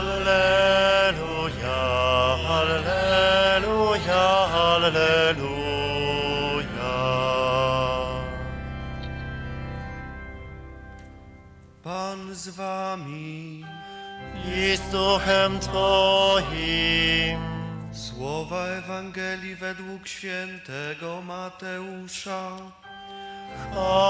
Alleluja, Alleluja, Alleluja. Pan z wami. I z duchem Twoim. Słowa Ewangelii według świętego Mateusza. Chwała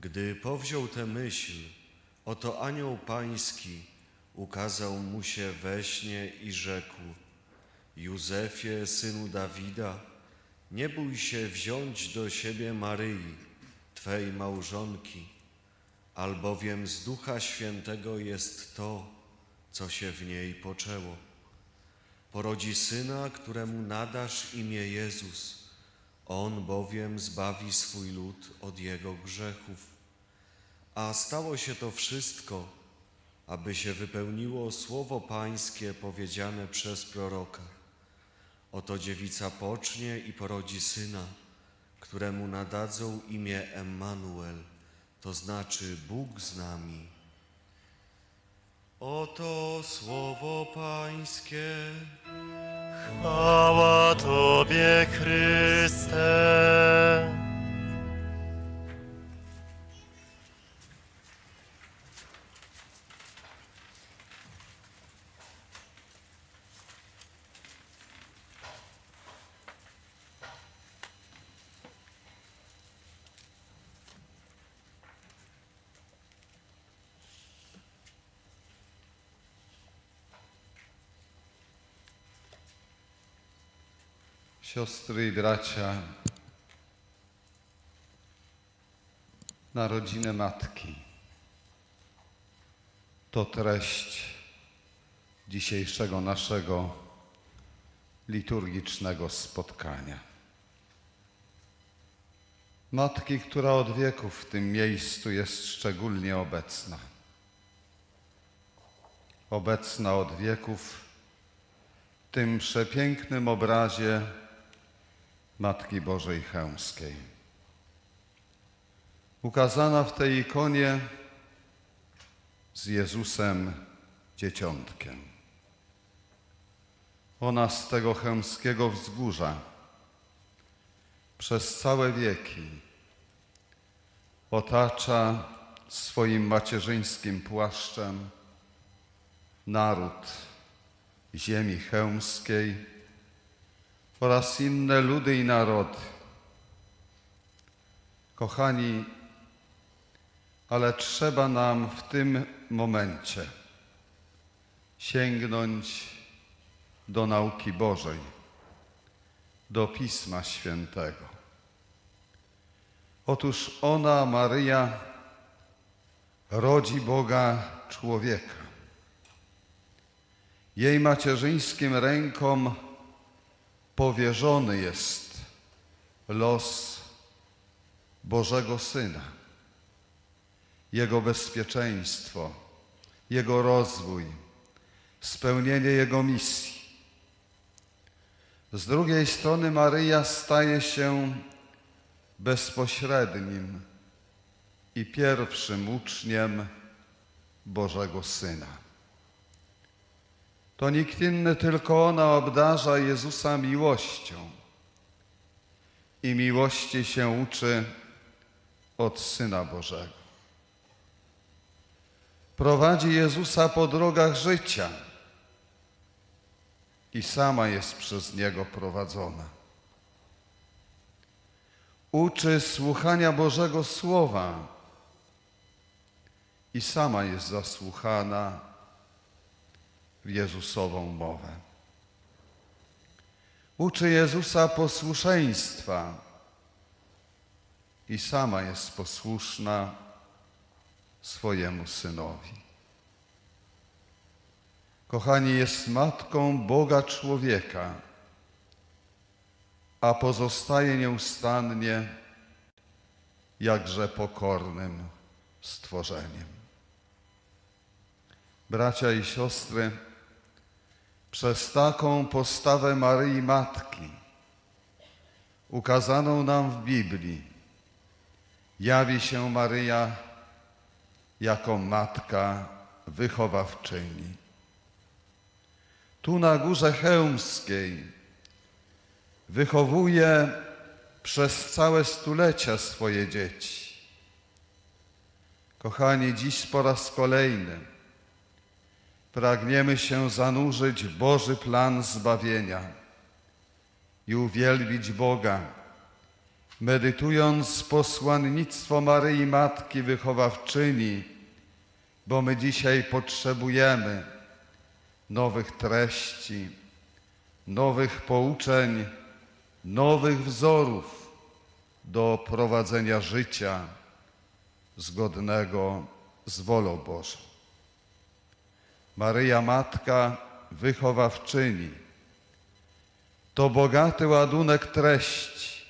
Gdy powziął tę myśl, oto anioł pański ukazał mu się we śnie i rzekł: Józefie, synu Dawida, nie bój się wziąć do siebie Maryi, twej małżonki, albowiem z Ducha Świętego jest to, co się w niej poczęło. Porodzi syna, któremu nadasz imię Jezus. On bowiem zbawi swój lud od jego grzechów. A stało się to wszystko, aby się wypełniło słowo Pańskie powiedziane przez proroka. Oto dziewica pocznie i porodzi syna, któremu nadadzą imię Emmanuel, to znaczy Bóg z nami. Oto słowo Pańskie. Chwała Tobie, Chryste. Siostry i bracia, narodziny matki to treść dzisiejszego naszego liturgicznego spotkania. Matki, która od wieków w tym miejscu jest szczególnie obecna. Obecna od wieków w tym przepięknym obrazie Matki Bożej Chełmskiej. Ukazana w tej ikonie z Jezusem Dzieciątkiem. Ona z tego chełmskiego wzgórza przez całe wieki otacza swoim macierzyńskim płaszczem naród ziemi chełmskiej oraz inne ludy i narody. Kochani, ale trzeba nam w tym momencie sięgnąć do nauki Bożej, do Pisma Świętego. Otóż ona, Maryja, rodzi Boga człowieka. Jej macierzyńskim rękom powierzony jest los Bożego Syna, Jego bezpieczeństwo, Jego rozwój, spełnienie Jego misji. Z drugiej strony Maryja staje się bezpośrednim i pierwszym uczniem Bożego Syna. To nikt inny, tylko ona obdarza Jezusa miłością. I miłości się uczy od Syna Bożego. Prowadzi Jezusa po drogach życia i sama jest przez Niego prowadzona. Uczy słuchania Bożego Słowa i sama jest zasłuchana Jezusową mowę. Uczy Jezusa posłuszeństwa i sama jest posłuszna swojemu synowi. Kochani, jest matką Boga człowieka, a pozostaje nieustannie jakże pokornym stworzeniem. Bracia i siostry, przez taką postawę Maryi Matki, ukazaną nam w Biblii, jawi się Maryja jako matka wychowawczyni. Tu na Górze Chełmskiej wychowuje przez całe stulecia swoje dzieci. Kochani, dziś po raz kolejny pragniemy się zanurzyć w Boży plan zbawienia i uwielbić Boga, medytując posłannictwo Maryi Matki Wychowawczyni, bo my dzisiaj potrzebujemy nowych treści, nowych pouczeń, nowych wzorów do prowadzenia życia zgodnego z wolą Bożą. Maryja Matka Wychowawczyni to bogaty ładunek treści.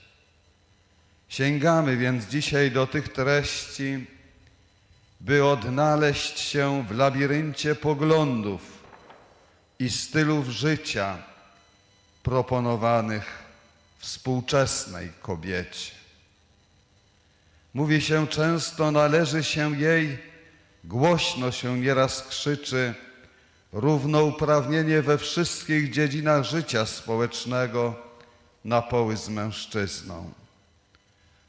Sięgamy więc dzisiaj do tych treści, by odnaleźć się w labiryncie poglądów i stylów życia proponowanych współczesnej kobiecie. Mówi się często, należy się jej, głośno się nieraz krzyczy, równouprawnienie we wszystkich dziedzinach życia społecznego na poły z mężczyzną.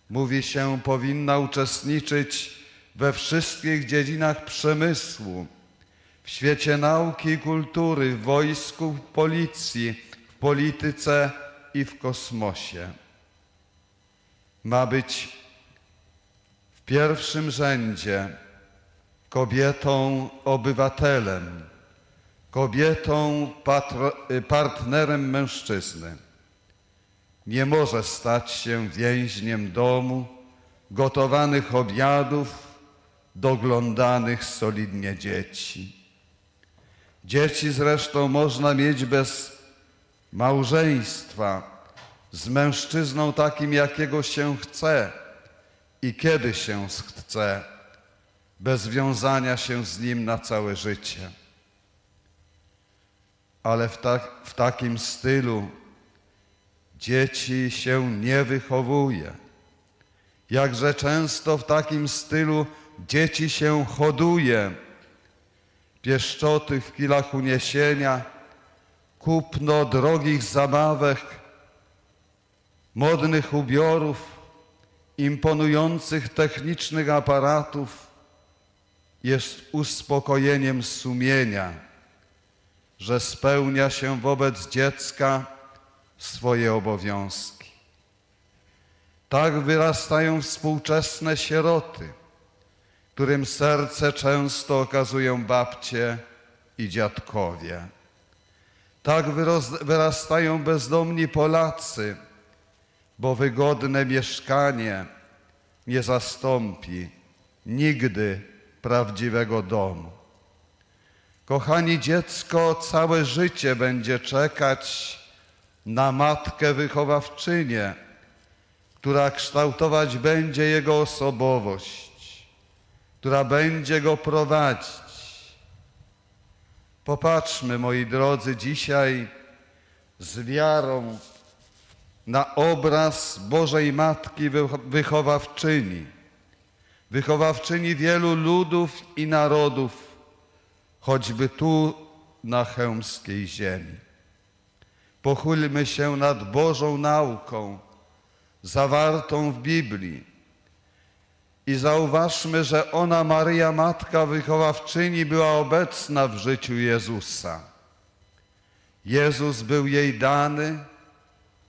Mówi się, powinna uczestniczyć we wszystkich dziedzinach przemysłu, w świecie nauki i kultury, w wojsku, w policji, w polityce i w kosmosie. Ma być w pierwszym rzędzie kobietą obywatelem, kobietą y, partnerem mężczyzny. Nie może stać się więźniem domu, gotowanych obiadów, doglądanych solidnie dzieci. Dzieci zresztą można mieć bez małżeństwa, z mężczyzną takim, jakiego się chce i kiedy się chce, bez wiązania się z nim na całe życie. Ale w, tak, w takim stylu dzieci się nie wychowuje. Jakże często w takim stylu dzieci się hoduje. Pieszczoty w chwilach uniesienia, kupno drogich zabawek, modnych ubiorów, imponujących technicznych aparatów jest uspokojeniem sumienia, że spełnia się wobec dziecka swoje obowiązki. Tak wyrastają współczesne sieroty, którym serce często okazują babcie i dziadkowie. Tak wyrastają bezdomni Polacy, bo wygodne mieszkanie nie zastąpi nigdy prawdziwego domu. Kochani, dziecko całe życie będzie czekać na matkę wychowawczynię, która kształtować będzie jego osobowość, która będzie go prowadzić. Popatrzmy, moi drodzy, dzisiaj z wiarą na obraz Bożej Matki Wycho- Wychowawczyni, wychowawczyni wielu ludów i narodów, choćby tu na chełmskiej ziemi. Pochylmy się nad Bożą nauką zawartą w Biblii i zauważmy, że ona, Maryja, Matka Wychowawczyni, była obecna w życiu Jezusa. Jezus był jej dany,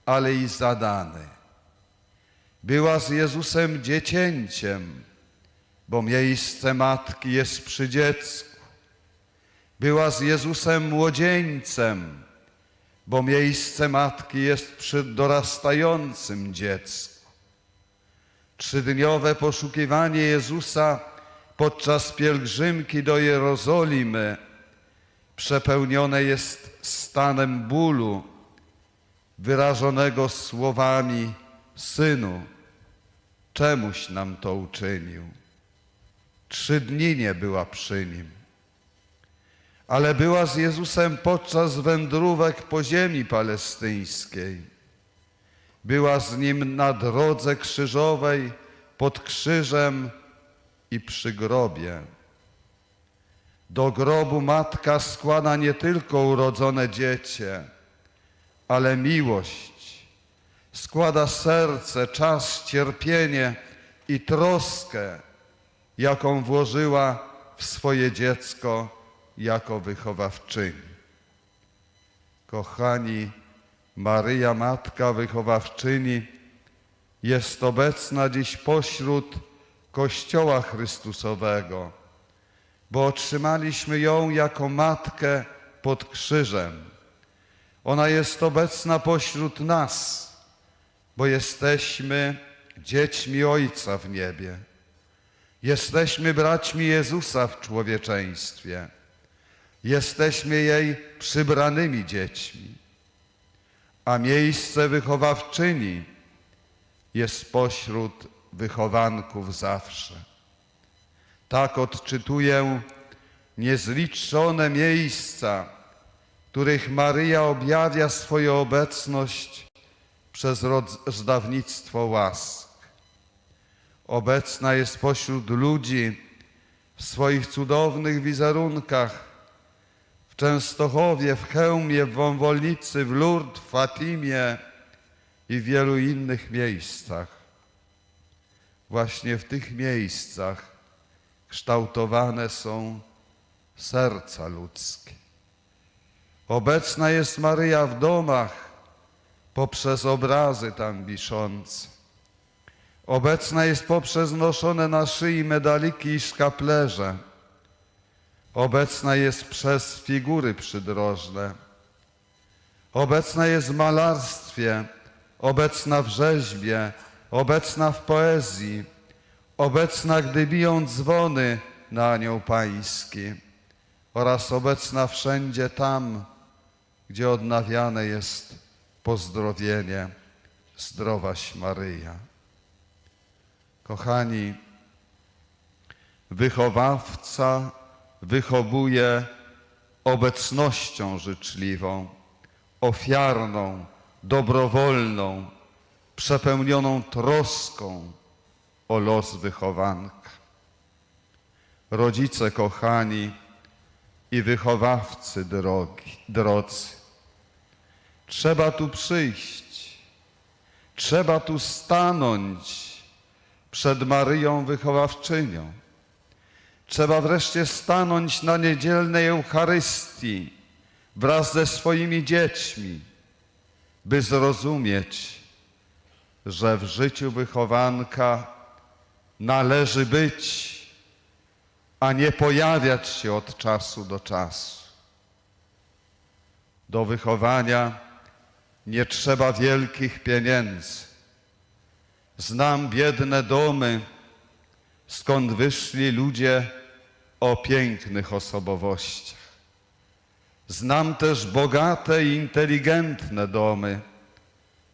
ale i zadany. Była z Jezusem dziecięciem, bo miejsce matki jest przy dziecku. Była z Jezusem młodzieńcem, bo miejsce matki jest przy dorastającym dziecku. Trzydniowe poszukiwanie Jezusa podczas pielgrzymki do Jerozolimy przepełnione jest stanem bólu, wyrażonego słowami: Synu, czemuś nam to uczynił? Trzy dni nie była przy nim, ale była z Jezusem podczas wędrówek po ziemi palestyńskiej. Była z nim na drodze krzyżowej, pod krzyżem i przy grobie. Do grobu matka składa nie tylko urodzone dziecię, ale miłość. Składa serce, czas, cierpienie i troskę, jaką włożyła w swoje dziecko jako wychowawczyni. Kochani, Maryja, Matka Wychowawczyni, jest obecna dziś pośród Kościoła Chrystusowego, bo otrzymaliśmy ją jako Matkę pod krzyżem. Ona jest obecna pośród nas, bo jesteśmy dziećmi Ojca w niebie. Jesteśmy braćmi Jezusa w człowieczeństwie. Jesteśmy jej przybranymi dziećmi a miejsce wychowawczyni jest pośród wychowanków zawsze. Tak odczytuję niezliczone miejsca, których Maryja objawia swoją obecność przez rozdawnictwo łask. Obecna jest pośród ludzi w swoich cudownych wizerunkach, w Częstochowie, w Chełmie, w Wąwolnicy, w Lourdes, w Fatimie i w wielu innych miejscach. Właśnie w tych miejscach kształtowane są serca ludzkie. Obecna jest Maryja w domach poprzez obrazy tam wiszące. Obecna jest poprzez noszone na szyi medaliki i szkaplerze. Obecna jest przez figury przydrożne. Obecna jest w malarstwie, obecna w rzeźbie, obecna w poezji, obecna, gdy biją dzwony na anioł pański oraz obecna wszędzie tam, gdzie odnawiane jest pozdrowienie Zdrowaś Maryja. Kochani, wychowawca wychowuje obecnością życzliwą, ofiarną, dobrowolną, przepełnioną troską o los wychowanka. Rodzice kochani i wychowawcy drogi, drodzy, trzeba tu przyjść, trzeba tu stanąć przed Maryją wychowawczynią. Trzeba wreszcie stanąć na niedzielnej Eucharystii wraz ze swoimi dziećmi, by zrozumieć, że w życiu wychowanka należy być, a nie pojawiać się od czasu do czasu. Do wychowania nie trzeba wielkich pieniędzy. Znam biedne domy, skąd wyszli ludzie o pięknych osobowościach. Znam też bogate i inteligentne domy,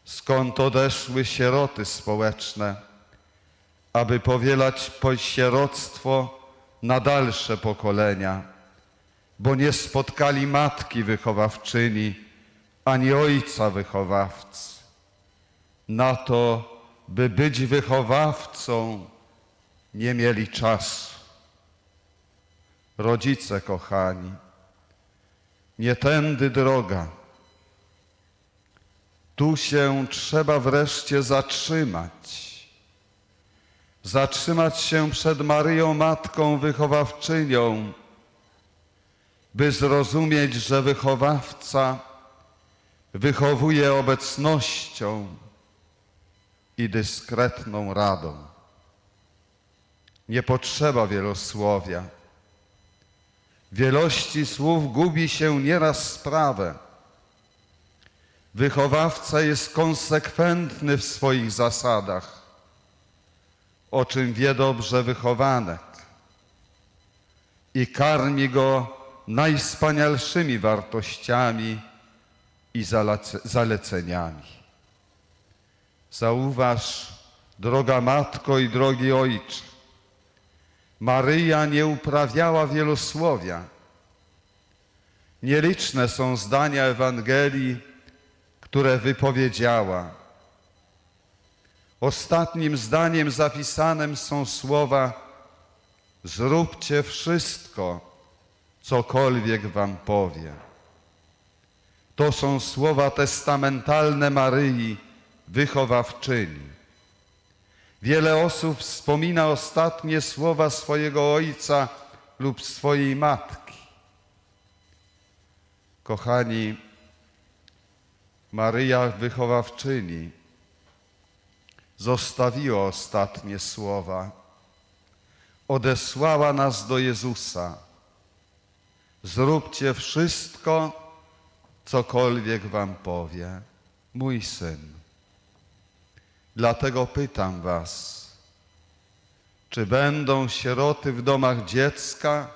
skąd odeszły sieroty społeczne, aby powielać sieroctwo na dalsze pokolenia, bo nie spotkali matki wychowawczyni ani ojca wychowawcy. Na to, by być wychowawcą, nie mieli czasu. Rodzice kochani, Nie tędy droga. Tu się trzeba wreszcie zatrzymać. Zatrzymać się przed Maryją Matką Wychowawczynią, by zrozumieć, że wychowawca wychowuje obecnością i dyskretną radą. Nie potrzeba wielosłowia. Wielości słów gubi się nieraz sprawę. Wychowawca jest konsekwentny w swoich zasadach, o czym wie dobrze wychowanek i karmi go najwspanialszymi wartościami i zaleceniami. Zauważ, droga matko i drogi ojcze, Maryja nie uprawiała wielosłowia. Nieliczne są zdania Ewangelii, które wypowiedziała. Ostatnim zdaniem zapisanym są słowa: Zróbcie wszystko, cokolwiek wam powie. To są słowa testamentalne Maryi, wychowawczyni. Wiele osób wspomina ostatnie słowa swojego ojca lub swojej matki. Kochani, Maryja wychowawczyni zostawiła ostatnie słowa. Odesłała nas do Jezusa. Zróbcie wszystko, cokolwiek wam powie mój syn. Dlatego pytam was, czy będą sieroty w domach dziecka,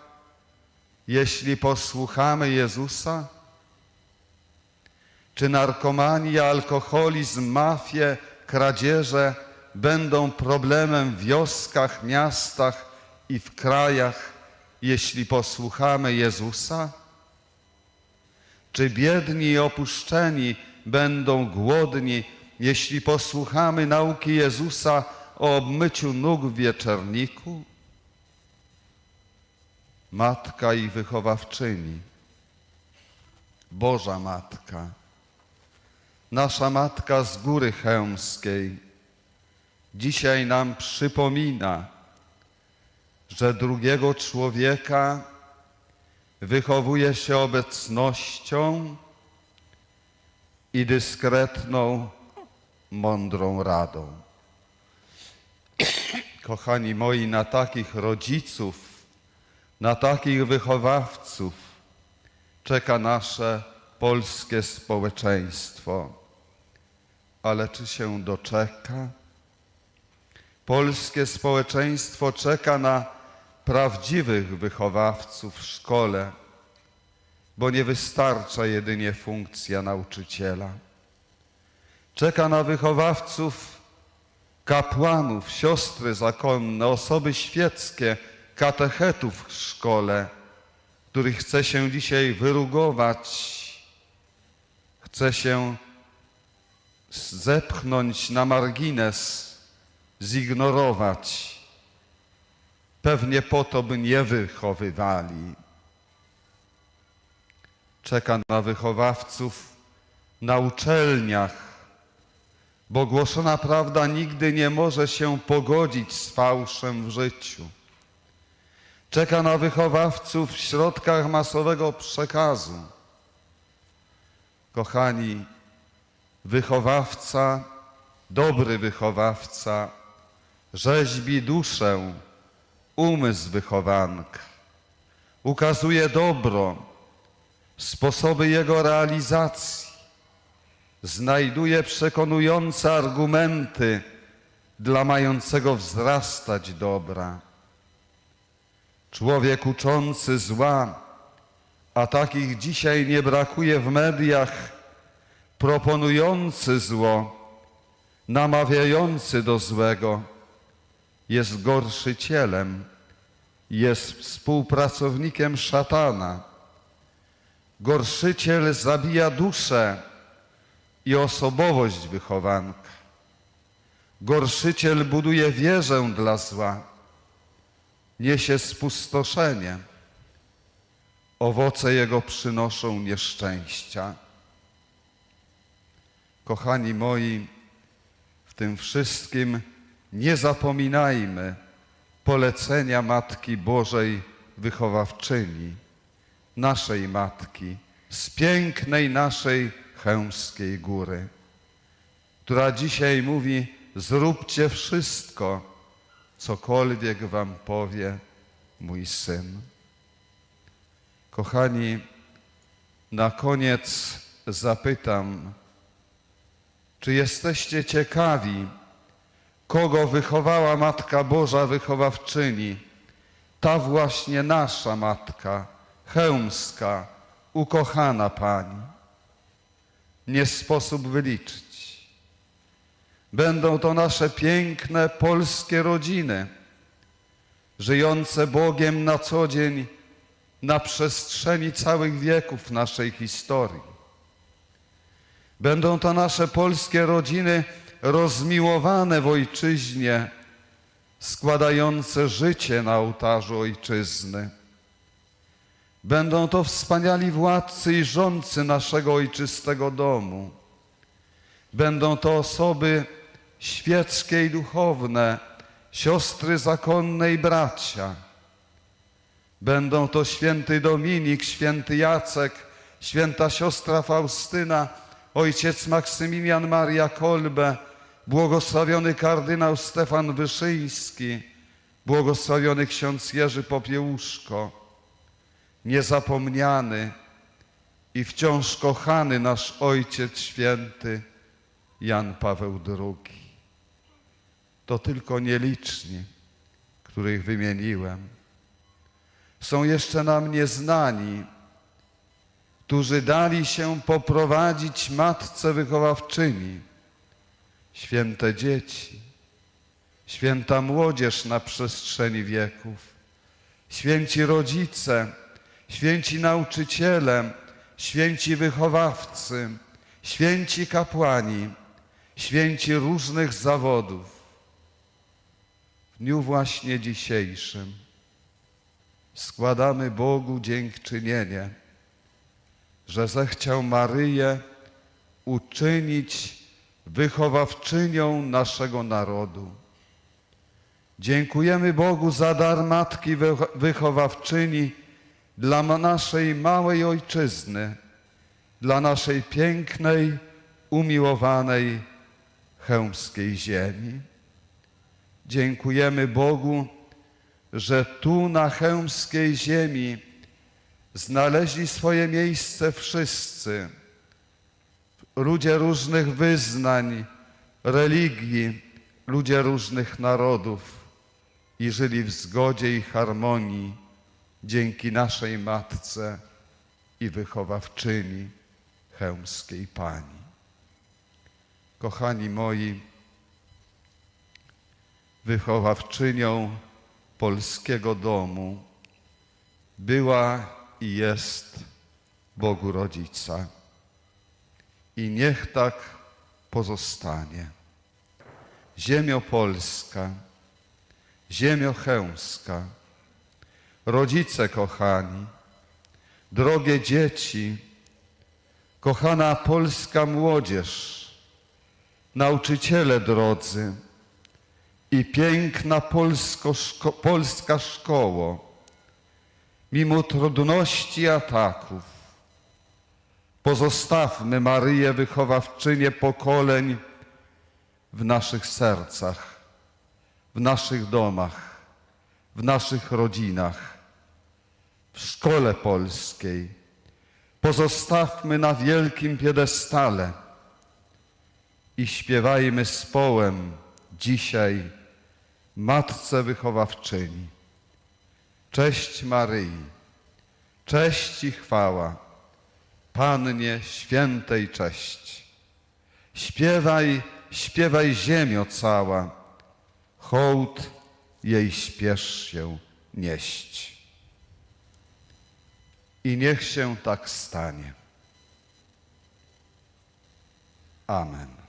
jeśli posłuchamy Jezusa? Czy narkomania, alkoholizm, mafie, kradzieże będą problemem w wioskach, miastach i w krajach, jeśli posłuchamy Jezusa? Czy biedni i opuszczeni będą głodni, jeśli posłuchamy nauki Jezusa o obmyciu nóg w wieczerniku? Matka i wychowawczyni, Boża Matka, nasza Matka z Góry Chełmskiej, dzisiaj nam przypomina, że drugiego człowieka wychowuje się obecnością i dyskretną, mądrą radą. Kochani moi, na takich rodziców, na takich wychowawców czeka nasze polskie społeczeństwo. Ale czy się doczeka? Polskie społeczeństwo czeka na prawdziwych wychowawców w szkole, bo nie wystarcza jedynie funkcja nauczyciela. Czeka na wychowawców, kapłanów, siostry zakonne, osoby świeckie, katechetów w szkole, których chce się dzisiaj wyrugować, chce się zepchnąć na margines, zignorować. Pewnie po to, by nie wychowywali. Czeka na wychowawców na uczelniach, bo głoszona prawda nigdy nie może się pogodzić z fałszem w życiu. Czeka na wychowawców w środkach masowego przekazu. Kochani, wychowawca, dobry wychowawca, rzeźbi duszę, umysł wychowanka. Ukazuje dobro, sposoby jego realizacji. Znajduje przekonujące argumenty dla mającego wzrastać dobra. Człowiek uczący zła, a takich dzisiaj nie brakuje w mediach, proponujący zło, namawiający do złego, jest gorszycielem, jest współpracownikiem szatana. Gorszyciel zabija duszę i osobowość wychowanka. Gorszyciel buduje wieżę dla zła, niesie spustoszenie. owoce Jego przynoszą nieszczęścia. Kochani moi, w tym wszystkim nie zapominajmy polecenia Matki Bożej Wychowawczyni, naszej Matki, z pięknej naszej chełmskiej góry, która dzisiaj mówi: Zróbcie wszystko, cokolwiek wam powie mój syn. Kochani, na koniec zapytam, czy jesteście ciekawi, kogo wychowała Matka Boża Wychowawczyni, ta właśnie nasza Matka, chełmska, ukochana Pani? Nie sposób wyliczyć. Będą to nasze piękne polskie rodziny, żyjące Bogiem na co dzień na przestrzeni całych wieków naszej historii. Będą to nasze polskie rodziny rozmiłowane w ojczyźnie, składające życie na ołtarzu ojczyzny. Będą to wspaniali władcy i rządcy naszego ojczystego domu. Będą to osoby świeckie i duchowne, siostry zakonne i bracia. Będą to święty Dominik, święty Jacek, święta siostra Faustyna, ojciec Maksymilian Maria Kolbe, błogosławiony kardynał Stefan Wyszyński, błogosławiony ksiądz Jerzy Popiełuszko, niezapomniany i wciąż kochany nasz Ojciec Święty Jan Paweł II. To tylko nieliczni, których wymieniłem. Są jeszcze nam nieznani, którzy dali się poprowadzić matce wychowawczyni, święte dzieci, święta młodzież na przestrzeni wieków, święci rodzice, święci nauczyciele, święci wychowawcy, święci kapłani, święci różnych zawodów. W dniu właśnie dzisiejszym składamy Bogu dziękczynienie, że zechciał Maryję uczynić wychowawczynią naszego narodu. Dziękujemy Bogu za dar Matki Wycho- Wychowawczyni dla naszej małej ojczyzny, dla naszej pięknej, umiłowanej chełmskiej ziemi. Dziękujemy Bogu, że tu na chełmskiej ziemi znaleźli swoje miejsce wszyscy, ludzie różnych wyznań, religii, ludzie różnych narodów i żyli w zgodzie i harmonii dzięki naszej Matce i wychowawczyni chełmskiej Pani. Kochani moi, wychowawczynią polskiego domu była i jest Bogu Rodzica. I niech tak pozostanie. Ziemio Polska, ziemio chełmska, rodzice kochani, drogie dzieci, kochana polska młodzież, nauczyciele drodzy i piękna polsko szko- polska szkoło, mimo trudności i ataków, pozostawmy Maryję wychowawczynię pokoleń w naszych sercach, w naszych domach, w naszych rodzinach, w szkole polskiej. Pozostawmy na wielkim piedestale i śpiewajmy z połem dzisiaj Matce Wychowawczyni. Cześć Maryi, cześć i chwała, Pannie świętej cześć. Śpiewaj, śpiewaj ziemio cała, hołd jej śpiesz się nieść. I niech się tak stanie. Amen.